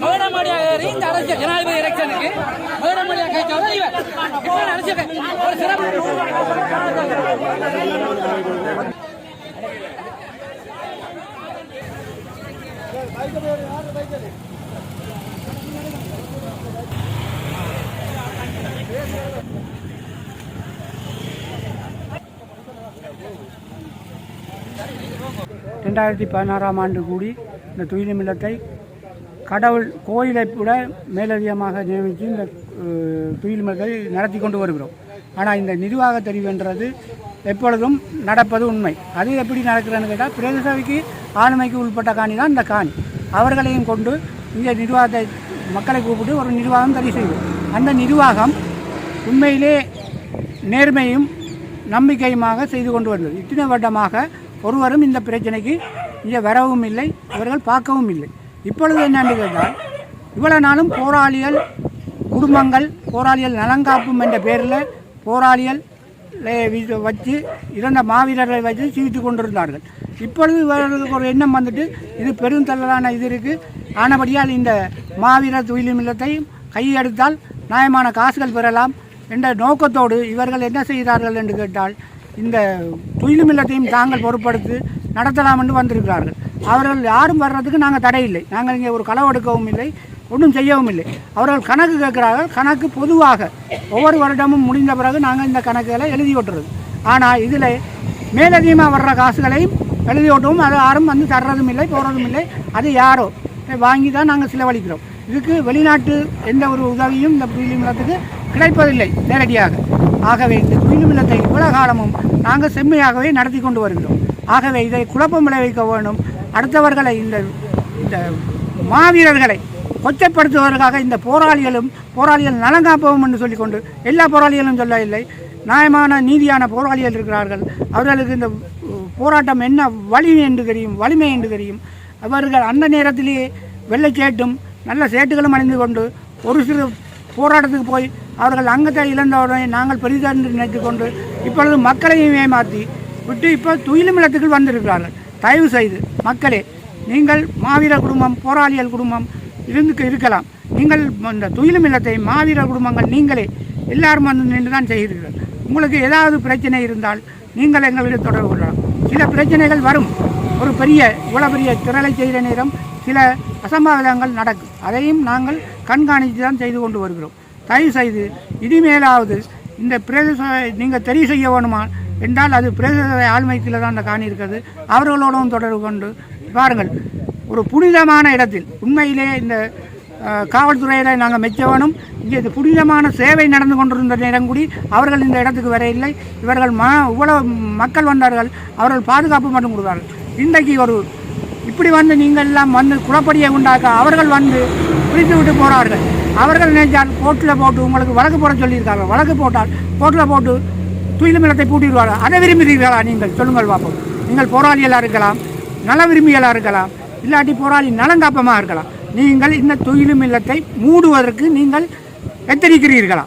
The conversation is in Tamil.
முதலமடியாக ரீந்த அரசியல் ஜனாதிபதி எலெக்ஷனுக்கு முதலமடியாக கேட்கறது இவர் அரசியல் ஒரு சிறப்பு Thank you. ரெண்டாயிரத்தி பதினாறாம் ஆண்டு கூடி இந்த துயிலும் இல்லத்தை கடவுள் கோயிலை விட மேலதிகமாக நியமித்து இந்த துயில் துயிலும் இல்லத்தை நடத்தி கொண்டு வருகிறோம். ஆனால் இந்த நிர்வாக தெரிவுன்றது எப்பொழுதும் நடப்பது உண்மை. அது எப்படி நடக்கிறதுன்னு கேட்டால் பிரதேச சபைக்கு ஆளுமைக்கு உட்பட்ட காணி தான் இந்த காணி. அவர்களையும் கொண்டு இந்த நிர்வாகத்தை மக்களை கூப்பிட்டு ஒரு நிர்வாகம் சரி செய்வோம். அந்த நிர்வாகம் உண்மையிலே நேர்மையும் நம்பிக்கையுமாக செய்து கொண்டு வருகிறது. இத்தனை வருடமாக ஒருவரும் இந்த பிரச்சனைக்கு இங்கே வரவும் இல்லை இவர்கள் பார்க்கவும் இல்லை. இப்பொழுது என்னென்று கேட்டால் இவ்வளவு நாளும் போராளிகள் குடும்பங்கள் போராளிகள் நலங்காப்பும் என்ற பேரில் போராளிகள் வச்சு இறந்த மாவீரர்களை வச்சு சீவித்து கொண்டிருந்தார்கள். இப்பொழுது இவர்களுக்கு ஒரு எண்ணம் வந்துட்டு இது பெருந்தள்ளலான இது இருக்குது ஆனபடியால் இந்த மாவீரர் துயிலும் இல்லத்தையும் கையெடுத்தால் நியாயமான காசுகள் பெறலாம் என்ற நோக்கத்தோடு இவர்கள் என்ன செய்கிறார்கள் என்று கேட்டால் இந்த துயிலும் இல்லத்தையும் தாங்கள் பொறுப்படுத்தி நடத்தலாம் என்று வந்திருக்கிறார்கள். அவர்கள் யாரும் வர்றதுக்கு நாங்கள் தடை இல்லை. நாங்கள் இங்கே ஒரு களவு எடுக்கவும் இல்லை ஒன்றும் செய்யவும் இல்லை. அவர்கள் கணக்கு கேட்கிறார்கள். கணக்கு பொதுவாக ஒவ்வொரு வருடமும் முடிந்த பிறகு நாங்கள் இந்த கணக்குகளை எழுதி ஓட்டுறது. ஆனால் இதில் மேலதிகமாக வர்ற காசுகளையும் எழுதி ஓட்டவும் அது யாரும் வந்து தர்றதும் இல்லை போகிறதும் இல்லை. அது யாரோ வாங்கி தான் நாங்கள் செலவழிக்கிறோம். இதுக்கு வெளிநாட்டு எந்த ஒரு உதவியும் இந்த புயல் நிலத்துக்கு கிடைப்பதில்லை. நேரடியாக. ஆகவே இந்த புயல் நிலத்தை இவ்வளவு காலமும் நாங்கள் செம்மையாகவே நடத்தி கொண்டு வருகிறோம். ஆகவே இதை குழப்பம் விளைவிக்க வேணும். அடுத்தவர்களை இந்த இந்த மாவீரர்களை கொச்சைப்படுத்துவதற்காக இந்த போராளிகளும் போராளிகள் நலங்காப்பவும் என்று சொல்லிக்கொண்டு எல்லா போராளிகளும் சொல்ல இல்லை நியாயமான நீதியான போராளிகள் இருக்கிறார்கள். அவர்களுக்கு இந்த போராட்டம் என்ன வலிமை என்று தெரியும் வலிமை என்று தெரியும். அவர்கள் அந்த நேரத்திலேயே வெள்ளை சேட்டும் நல்ல சேட்டுகளும் அணிந்து கொண்டு ஒரு சிறு போராட்டத்துக்கு போய் அவர்கள் அங்கத்தை இழந்தவுடனே நாங்கள் பெரிதென்று நினைத்து கொண்டு இப்பொழுது மக்களையும் ஏமாற்றி விட்டு இப்போ துயிலுமில்லத்துக்கு வந்திருக்கிறார்கள். தயவு செய்து மக்களே நீங்கள் மாவீரர் குடும்பம் போராளிகள் குடும்பம் இருந்து இருக்கலாம். நீங்கள் இந்த துயிலும் இல்லத்தை மாவீரர் குடும்பங்கள் நீங்களே எல்லாரும் வந்து நின்று தான் செய்கிறீர்கள். உங்களுக்கு ஏதாவது பிரச்சனை இருந்தால் நீங்கள் எங்களிடம் தொடர்பு கொள்ளலாம். சில பிரச்சனைகள் வரும். ஒரு பெரிய இவ்வளோ பெரிய திரளை செய்கிற நேரம் சில அசம்பாவிதங்கள் நடக்கும். அதையும் நாங்கள் கண்காணித்து தான் செய்து கொண்டு வருகிறோம். தயவு செய்து இனிமேலாவது இந்த பிரதேச நீங்கள் தெரிவு செய்ய வேணுமா என்றால் அது பிரதேச ஆழ்மைக்கில் தான் அந்த காணி இருக்கிறது. அவர்களோடும் தொடர்பு கொண்டு பாருங்கள். ஒரு புனிதமான இடத்தில் உண்மையிலே இந்த காவல்துறையில் நாங்கள் மெச்ச வேணும். இங்கே இது புனிதமான சேவை நடந்து கொண்டிருந்த நேரம் கூடி அவர்கள் இந்த இடத்துக்கு வரையில்லை இவர்கள் ம இவ்வளவு மக்கள் வந்தார்கள். அவர்கள் பாதுகாப்பு மட்டும் கொடுத்தார்கள். இன்றைக்கு ஒரு இப்படி வந்து நீங்கள் எல்லாம் வந்து குழப்படியை உண்டாக்க அவர்கள் வந்து பிரித்து விட்டு போகிறார்கள் அவர்கள் நினைச்சால் கோர்ட்டில் போட்டு உங்களுக்கு வழக்கு போட சொல்லியிருக்காங்க. வழக்கு போட்டால் கோர்ட்டில் போட்டு துயிலும் இல்லத்தை பூட்டிடுவார்கள். அதை விரும்புகிறீர்களா நீங்கள்? சொல்லுங்கள் பார்ப்போம் நீங்கள் போராளிகளாக இருக்கலாம் நல விரும்பிகளாக இருக்கலாம் இல்லாட்டி போராளி நலங்காப்பமாக இருக்கலாம். நீங்கள் இந்த துயிலும் இல்லத்தை மூடுவதற்கு நீங்கள் எத்தனிக்கிறீர்களா